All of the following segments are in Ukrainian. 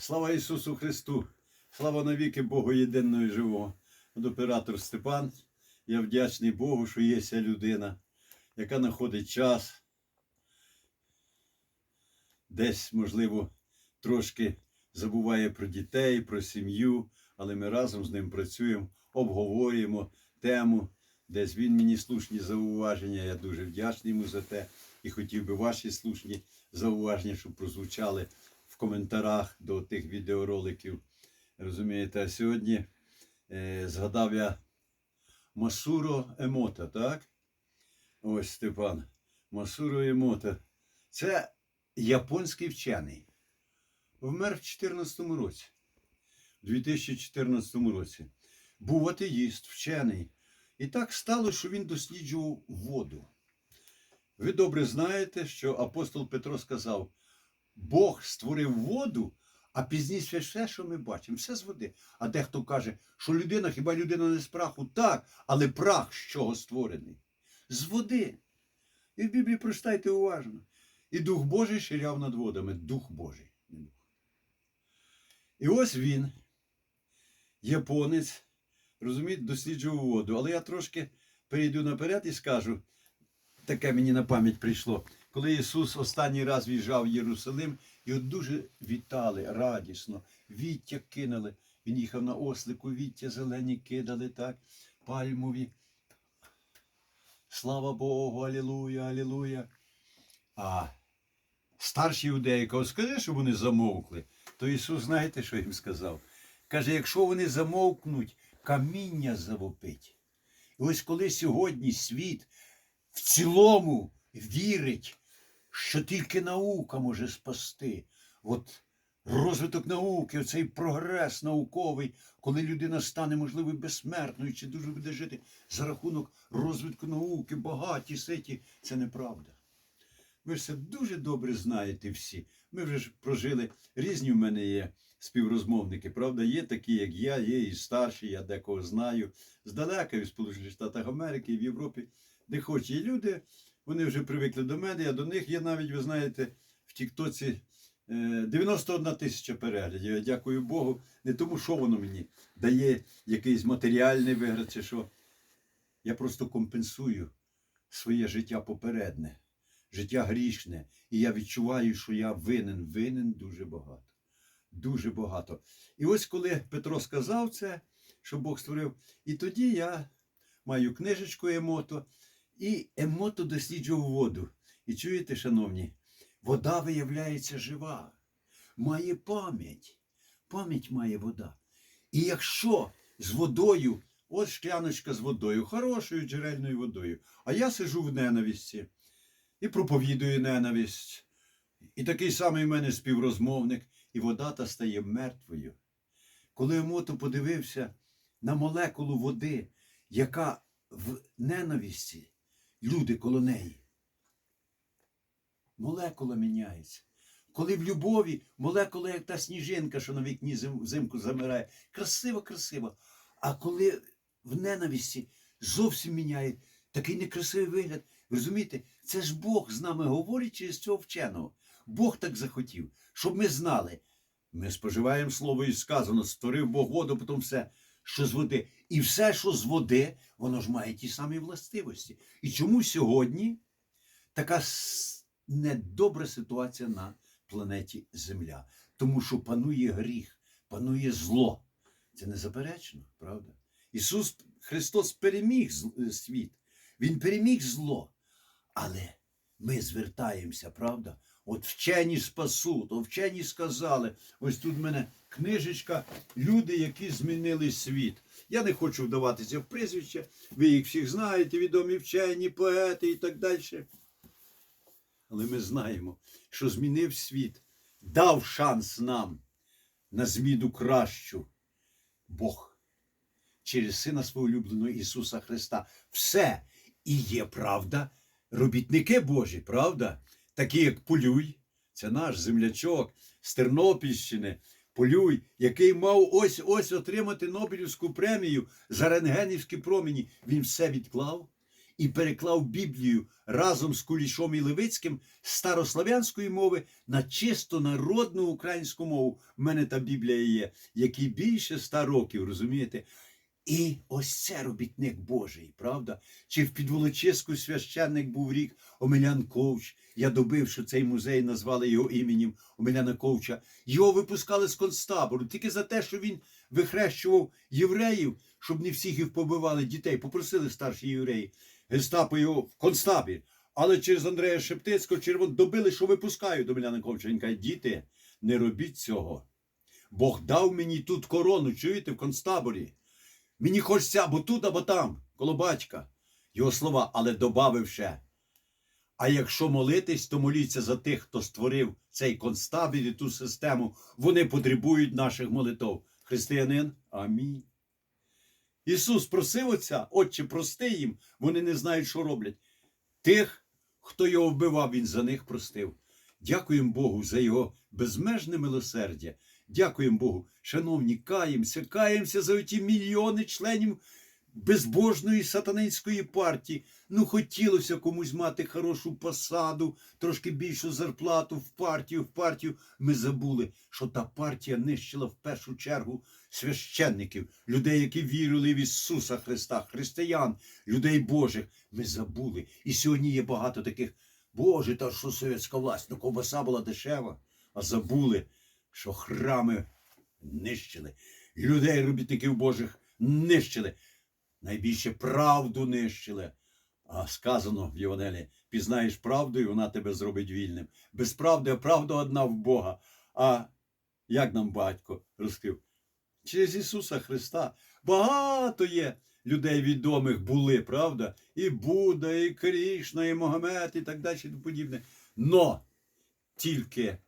Слава Ісусу Христу! Слава навіки Богу єдиного і живого. От оператор Степан. Я вдячний Богу, що є ця людина, яка знаходить час. Десь, можливо, трошки забуває про дітей, про сім'ю, але ми разом з ним працюємо, обговорюємо тему. Десь він мені слушні зауваження. Я дуже вдячний йому за те. І хотів би ваші слушні зауваження, щоб прозвучали в коментарях до тих відеороликів. Розумієте, а сьогодні е, згадав я Масуро Емота, так? Ось Степан. Масуро Емота. Це японський вчений. Вмер в 14 році. У 2014 році. Був атеїст, вчений. І так стало, що він досліджував воду. Ви добре знаєте, що апостол Петро сказав: Бог створив воду, а пізніше все, що ми бачимо, все з води. А дехто каже, що людина, хіба людина не з праху? Так, але прах з чого створений? З води. І в Біблії прочитайте уважно. І Дух Божий ширяв над водами. Дух Божий. І ось він, японець, розумієте, досліджував воду. Але я трошки перейду наперед і скажу, таке мені на пам'ять прийшло. Коли Ісус останній раз в'їжджав в Єрусалим, його дуже вітали радісно, віття кинули. Він їхав на ослику, віття зелені кидали, так, пальмові. Слава Богу, алілуя, алілуя. А старші іудеї кажуть, скажи, щоб вони замовкли. То Ісус, знаєте, що їм сказав? Каже, якщо вони замовкнуть, каміння завопить. І ось коли сьогодні світ в цілому вірить, що тільки наука може спасти. От розвиток науки, оцей прогрес науковий, коли людина стане, можливо, безсмертною чи дуже буде жити за рахунок розвитку науки, багаті, ситі, це неправда. Ви це дуже добре знаєте всі. Ми вже ж прожили, різні в мене є співрозмовники, правда, є такі, як я, є і старші, я декого знаю, здалека і в Сполучених Штатах Америки, і в Європі, де хоч є люди, вони вже привикли до мене, я до них є навіть, ви знаєте, в Тіктоці е, 91 тисяча переглядів. Я дякую Богу. Не тому, що воно мені дає якийсь матеріальний вигляд, чи що. Я просто компенсую своє життя попередне, життя грішне. І я відчуваю, що я винен, винен дуже багато. Дуже багато. І ось коли Петро сказав це, що Бог створив, і тоді я маю книжечку Емото, і Емото досліджував воду. І чуєте, шановні, вода виявляється жива, має пам'ять. Пам'ять має вода. І якщо з водою, от шкляночка з водою, хорошою джерельною водою, а я сижу в ненависті і проповідую ненависть. І такий самий в мене співрозмовник, і вода та стає мертвою. Коли Емото подивився на молекулу води, яка в ненависті, люди коло неї. Молекула міняється. Коли в любові молекула, як та сніжинка, що на вікні взимку замирає, красиво, красиво. А коли в ненависті зовсім міняє такий некрасивий вигляд. Ви розумієте, це ж Бог з нами говорить через цього вченого. Бог так захотів, щоб ми знали. Ми споживаємо слово і сказано, створив Бог воду, потім все, що з води. І все, що з води, воно ж має ті самі властивості. І чому сьогодні така недобра ситуація на планеті Земля? Тому що панує гріх, панує зло. Це незаперечно, правда? Ісус Христос переміг е, світ, Він переміг зло. Але ми звертаємося, правда? От вчені спасуть, от вчені сказали, ось тут в мене книжечка, люди, які змінили світ. Я не хочу вдаватися в прізвище, ви їх всіх знаєте, відомі вчені, поети і так далі. Але ми знаємо, що змінив світ, дав шанс нам на зміну кращу Бог через Сина свого улюбленого Ісуса Христа. Все і є правда, робітники Божі, правда? Такі, як Полюй, це наш землячок з Тернопільщини. Полюй, який мав ось ось отримати Нобелівську премію за рентгенівські промені. Він все відклав і переклав Біблію разом з Кулішом і Левицьким з старослав'янської мови на чисто народну українську мову. У мене та Біблія є, якій більше ста років, розумієте? І ось це робітник Божий, правда? Чи в Підволочиську священник був рік Омелян Ковч. Я добив, що цей музей назвали його іменем Омеляна Ковча. Його випускали з концтабору тільки за те, що він вихрещував євреїв, щоб не всіх їх побивали дітей. Попросили старші євреї. Гестапо його в концтабір. Але через Андрея Шептицького червон добили, що випускають Омеляна Ковча. Він каже, діти, не робіть цього. Бог дав мені тут корону, чуєте, в концтаборі. Мені хочеться або тут, або там, коло батька. Його слова, але добавив ще. А якщо молитись, то моліться за тих, хто створив цей концтабір і ту систему. Вони потребують наших молитов. Християнин, амінь. Ісус просив Отця, Отче, прости їм, вони не знають, що роблять. Тих, хто його вбивав, він за них простив. Дякуємо Богу за його безмежне милосердя. Дякуємо Богу. Шановні, каємося, каємося за ті мільйони членів безбожної сатанинської партії. Ну, хотілося комусь мати хорошу посаду, трошки більшу зарплату в партію, в партію. Ми забули, що та партія нищила в першу чергу священників, людей, які вірили в Ісуса Христа, християн, людей Божих. Ми забули. І сьогодні є багато таких. Боже, та що совєтська власть, ну ковбаса була дешева, а забули, що храми нищили, людей, робітників Божих нищили, найбільше правду нищили. А сказано в Євангелії, пізнаєш правду, і вона тебе зробить вільним. Без правди, а правда одна в Бога. А як нам батько розкрив? Через Ісуса Христа багато є людей відомих були, правда? І Будда, і Крішна, і Могомед, і так далі, і подібне. Но тільки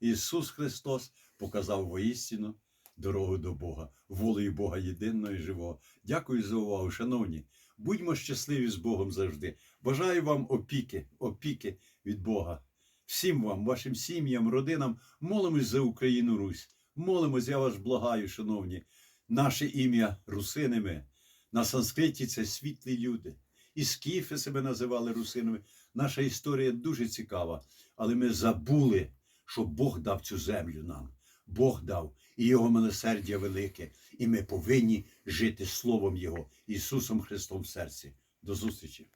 Ісус Христос показав воістину дорогу до Бога, волею Бога єдиного і живого. Дякую за увагу, шановні. Будьмо щасливі з Богом завжди. Бажаю вам опіки, опіки від Бога. Всім вам, вашим сім'ям, родинам, молимось за Україну Русь. Молимось, я вас благаю, шановні. Наше ім'я русинами. На санскриті це світлі люди. І скіфи себе називали русинами. Наша історія дуже цікава, але ми забули, що Бог дав цю землю нам. Бог дав і Його милосердя велике. І ми повинні жити Словом Його, Ісусом Христом в серці. До зустрічі!